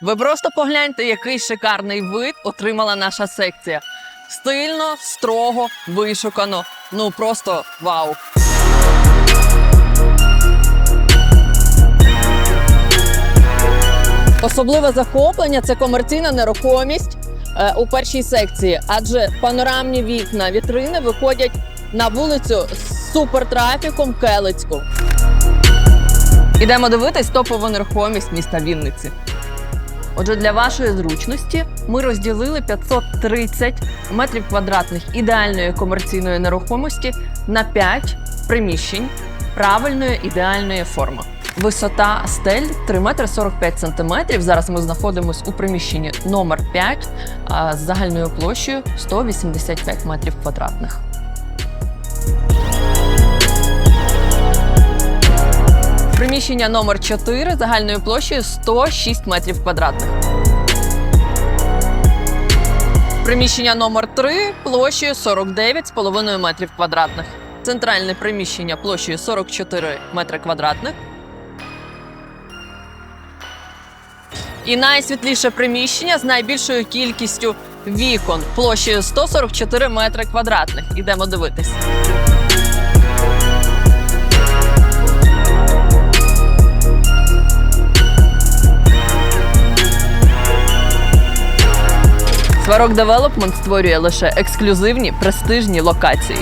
Ви просто погляньте, який шикарний вид отримала наша секція. Стильно, строго, вишукано. Ну просто вау. Особливе захоплення це комерційна нерухомість е, у першій секції, адже панорамні вікна вітрини виходять на вулицю з супертрафіком Келицьку. Ідемо дивитись топову нерухомість міста Вінниці. Отже, для вашої зручності ми розділили 530 метрів квадратних ідеальної комерційної нерухомості на 5 приміщень правильної ідеальної форми. Висота стель 3 метри 45 сантиметрів. Зараз ми знаходимося у приміщенні номер 5 з загальною площею 185 метрів квадратних. Приміщення номер 4 загальною площею 106 метрів квадратних. Приміщення номер 3 площею 49,5 метрів квадратних. Центральне приміщення площею 44 метри квадратних. І найсвітліше приміщення з найбільшою кількістю вікон площею 144 метри квадратних. Ідемо дивитись. Сварок Девелопмент створює лише ексклюзивні престижні локації.